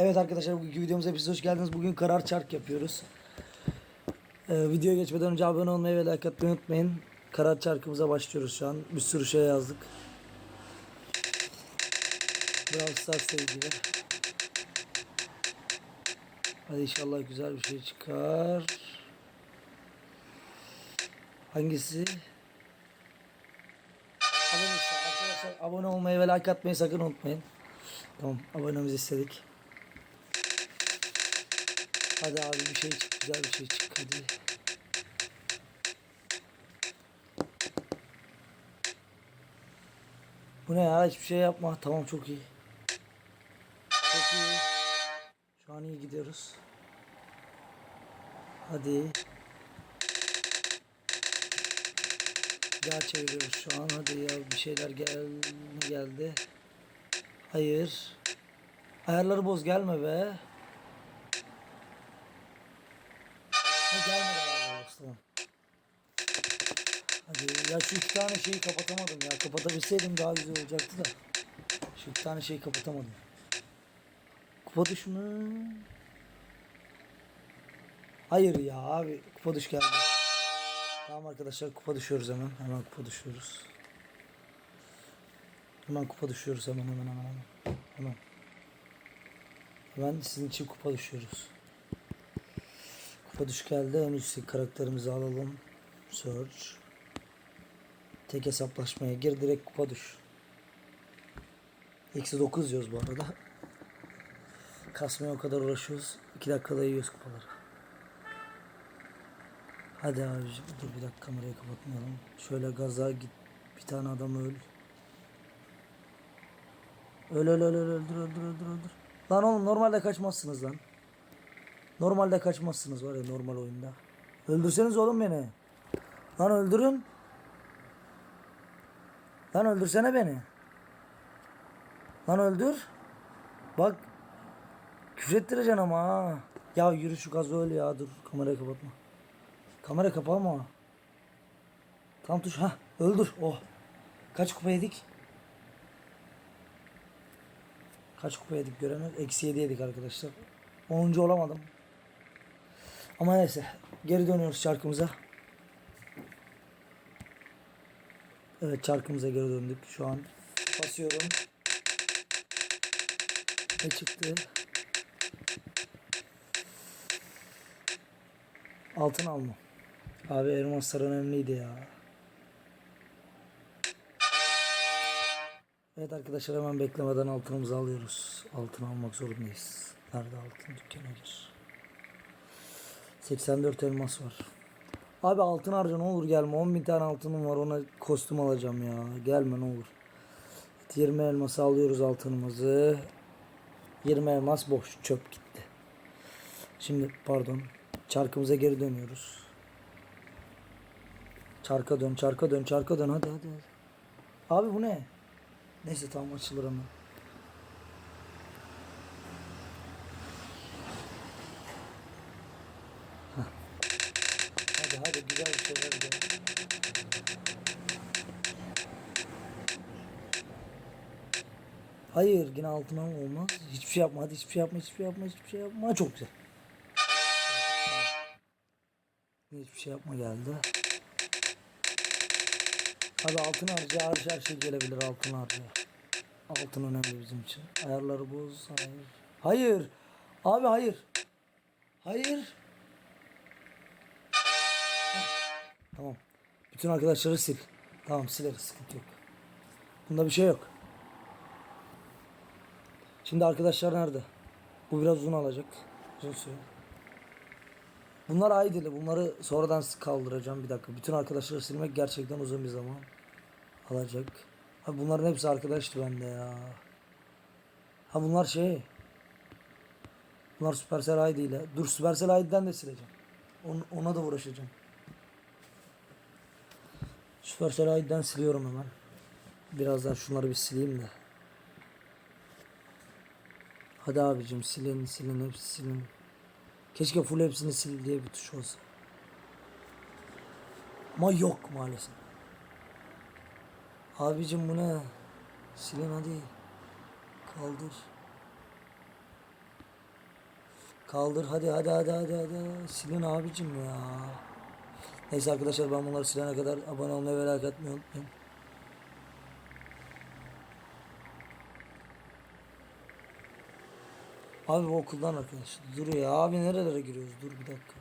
Evet arkadaşlar bugünkü videomuza hepiniz hoş geldiniz. Bugün karar çark yapıyoruz. Ee, videoya geçmeden önce abone olmayı ve like atmayı unutmayın. Karar çarkımıza başlıyoruz şu an. Bir sürü şey yazdık. Brawl Stars'la ilgili. Hadi inşallah güzel bir şey çıkar. Hangisi? Abone arkadaşlar abone olmayı ve like atmayı sakın unutmayın. Tamam abonemizi istedik. Hadi abi bir şey çık güzel bir şey çık hadi. Bu ne ya hiçbir şey yapma tamam çok iyi. Çok iyi. Şu an iyi gidiyoruz. Hadi. Daha çeviriyoruz şu an hadi ya bir şeyler gel geldi. Hayır. Ayarları boz gelme be. Ya şu iki tane şeyi kapatamadım ya. Kapatabilseydim daha güzel olacaktı da. Şu iki tane şeyi kapatamadım. Kupa düşme. Hayır ya abi kupa düş geldi. Tamam arkadaşlar kupa düşüyoruz hemen. Hemen kupa düşüyoruz. Hemen kupa düşüyoruz hemen hemen hemen hemen. Hemen. Hemen sizin için kupa düşüyoruz. Kupa düş geldi. En yüksek karakterimizi alalım. Search. Tek hesaplaşmaya gir direkt kupa düş. Eksi 9 diyoruz bu arada. Kasmaya o kadar uğraşıyoruz. 2 dakikada yiyoruz kupaları. Hadi abicim dur bir dakika kamerayı kapatmayalım. Şöyle gaza git. Bir tane adam öl. Öl öl öl öl öldür öldür öldür öldür. Lan oğlum normalde kaçmazsınız lan. Normalde kaçmazsınız var ya normal oyunda. Öldürseniz oğlum beni. Lan öldürün. Lan öldürsene beni. Lan öldür. Bak. Küfrettireceksin ama ha. Ya yürü şu gazı öl ya dur kamerayı kapatma. Kamera kapama. Tam tuş ha öldür. Oh. Kaç kupa yedik? Kaç kupa yedik göremez. Eksi 7 yedik arkadaşlar. 10. olamadım. Ama neyse. Geri dönüyoruz çarkımıza. Evet çarkımıza geri döndük. Şu an basıyorum. Ne çıktı? Altın alma. Abi elmaslar önemliydi ya. Evet arkadaşlar hemen beklemeden altınımızı alıyoruz. Altın almak zorundayız. Nerede altın dükkana gir. 84 elmas var. Abi altın harca ne olur gelme. 10 bin tane altınım var ona kostüm alacağım ya. Gelme ne olur. 20 elması alıyoruz altınımızı. 20 elmas boş çöp gitti. Şimdi pardon. Çarkımıza geri dönüyoruz. Çarka dön, çarka dön, çarka dön. Hadi hadi hadi. Abi bu ne? Neyse tamam açılır ama. Hah. Hadi hadi güzel bir şeyler gel. Hayır yine altına olmaz. Hiçbir şey yapma hadi hiçbir şey yapma hiçbir şey yapma hiçbir şey yapma. Çok güzel. Hiçbir şey yapma geldi. Hadi altın harca harca her şey gelebilir altın harca. Altın önemli bizim için. Ayarları boz. Hayır. Hayır. Abi hayır. Hayır. Tamam. Bütün arkadaşları sil. Tamam sileriz sıkıntı yok. Bunda bir şey yok. Şimdi arkadaşlar nerede? Bu biraz uzun alacak. Uzun süre. Bunlar aydili. Bunları sonradan kaldıracağım. Bir dakika. Bütün arkadaşları silmek gerçekten uzun bir zaman alacak. Ha bunların hepsi arkadaştı bende ya. Ha bunlar şey. Bunlar Supercell ID ile. Dur Supercell ID'den de sileceğim. On, ona da uğraşacağım. Supercell ID'den siliyorum hemen. Birazdan şunları bir sileyim de. Hadi abicim silin silin hepsi silin. Keşke full hepsini sil diye bir tuş olsa. Ama yok maalesef. Abicim bu ne? Silin hadi. Kaldır. Kaldır hadi hadi hadi hadi hadi. Silin abicim ya. Neyse arkadaşlar ben bunları silene kadar abone olmayı ve like atmayı unutmayın. Abi okuldan arkadaş. Dur ya abi nerelere giriyoruz? Dur bir dakika.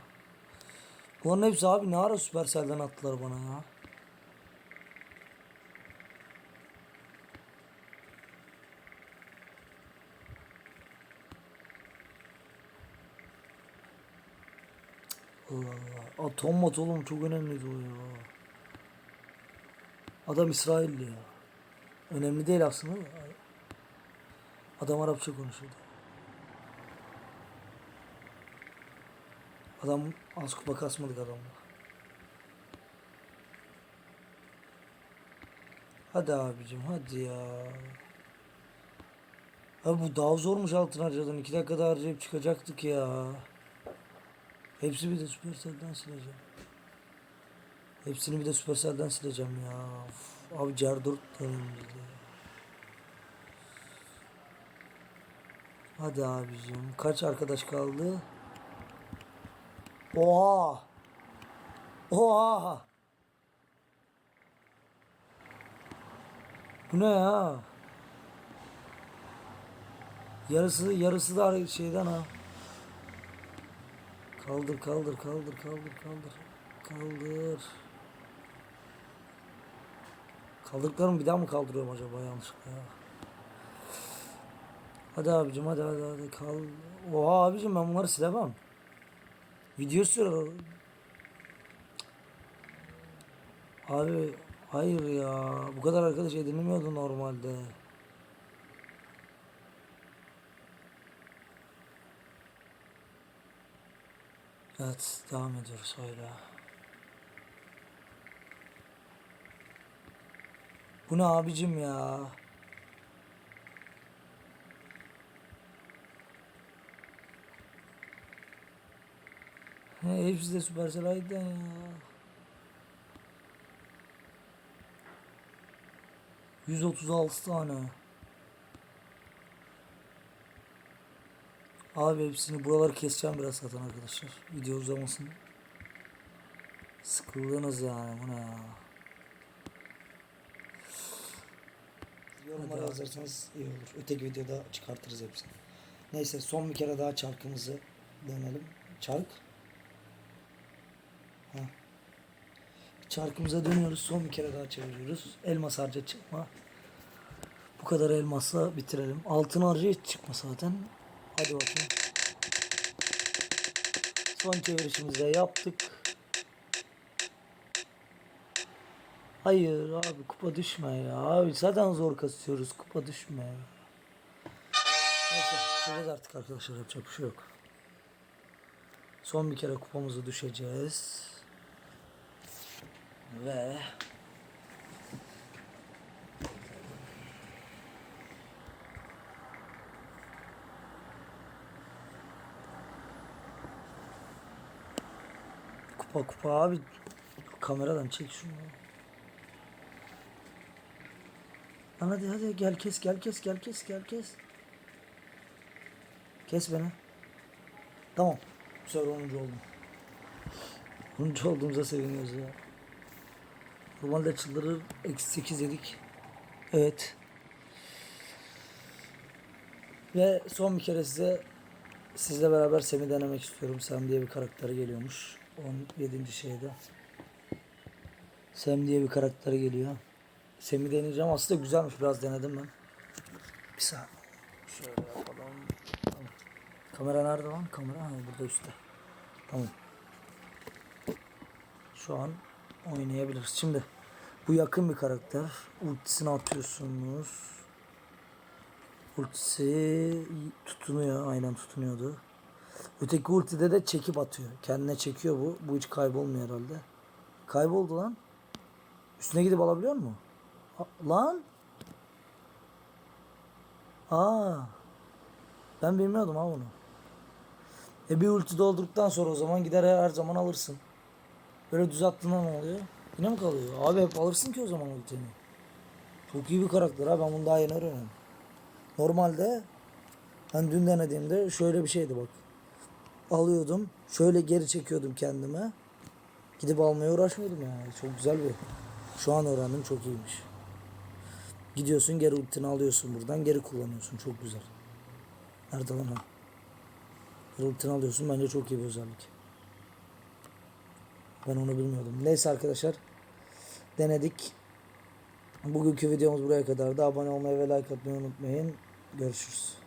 Bunların hepsi abi ne ara Supercell'den attılar bana ya. Atom mat oğlum çok önemliydi o ya. Adam İsrailli ya. Önemli değil aslında da. Adam Arapça konuşuyordu. Adam az kupa kasmadık adamla. Hadi abicim hadi ya. Abi bu daha zormuş altın harcadan. iki dakikada harcayıp çıkacaktık ya. Hepsi bir de Supercell'den sileceğim. Hepsini bir de Supercell'den sileceğim ya. Of, abi Cerdurt önümüzde. Hadi abicim. Kaç arkadaş kaldı? Oha! Oha! Bu ne ya? Yarısı yarısı da şeyden ha. Kaldır kaldır kaldır kaldır kaldır. Kaldır. Kaldırdıklarımı bir daha mı kaldırıyorum acaba yanlışlıkla ya? Hadi abicim hadi hadi hadi kal. Oha abicim ben bunları silemem. Video sürüyor. Abi hayır ya. Bu kadar arkadaş edinilmiyordu normalde. Evet devam ediyoruz öyle. Bu ne abicim ya? He, hepsi de Supercell Aydın ya. Yüz otuz altı tane. Abi hepsini buraları keseceğim biraz zaten arkadaşlar. Video uzamasın. Sıkıldınız yani bu ne ya. Yorumlara yazarsanız iyi olur. Öteki videoda çıkartırız hepsini. Neyse son bir kere daha çarkımızı dönelim. Çark. Ha. Çarkımıza dönüyoruz. Son bir kere daha çeviriyoruz. Elmas harca çıkma. Bu kadar elmasla bitirelim. Altın harca hiç çıkma zaten. Hadi bakayım. Son çevirişimizi de yaptık. Hayır abi kupa düşme ya. Abi zaten zor kasıyoruz. Kupa düşme ya. Neyse artık arkadaşlar. Yapacak bir şey yok. Son bir kere kupamızı düşeceğiz. Ve kupa kupa abi kameradan çek şunu. Lan hadi hadi gel kes gel kes gel kes gel kes. Kes beni. Tamam. Bu sefer 10. oldum. 10. olduğumuza seviniyoruz ya. Normalde çıldırır. Eksi 8 yedik. Evet. Ve son bir kere size sizle beraber Sem'i denemek istiyorum. Sam diye bir karakteri geliyormuş. 17. şeyde. Sam diye bir karakteri geliyor. Sem'i deneyeceğim. Aslında güzelmiş. Biraz denedim ben. Bir saniye. Şöyle yapalım. Tamam. Kamera nerede lan? Kamera ha, burada üstte. Tamam. Şu an oynayabiliriz. Şimdi bu yakın bir karakter. Ultisini atıyorsunuz. Ultisi tutunuyor. Aynen tutunuyordu. Öteki ultide de çekip atıyor. Kendine çekiyor bu. Bu hiç kaybolmuyor herhalde. Kayboldu lan. Üstüne gidip alabiliyor mu? A- lan. Aa. Ben bilmiyordum ha bunu. E bir ulti doldurduktan sonra o zaman gider her zaman alırsın. Böyle düz attığında ne oluyor? Yine mi kalıyor? Abi hep alırsın ki o zaman ultini. Çok iyi bir karakter ha ben bunu daha yeni öğreniyorum. Normalde ben dün denediğimde şöyle bir şeydi bak. Alıyordum. Şöyle geri çekiyordum kendime. Gidip almaya uğraşmıyordum yani. Çok güzel bir. Şu an öğrendim çok iyiymiş. Gidiyorsun geri ultini alıyorsun buradan geri kullanıyorsun. Çok güzel. Nerede lan ha? Geri ultini alıyorsun bence çok iyi bir özellik. Ben onu bilmiyordum. Neyse arkadaşlar. Denedik. Bugünkü videomuz buraya kadardı. Abone olmayı ve like atmayı unutmayın. Görüşürüz.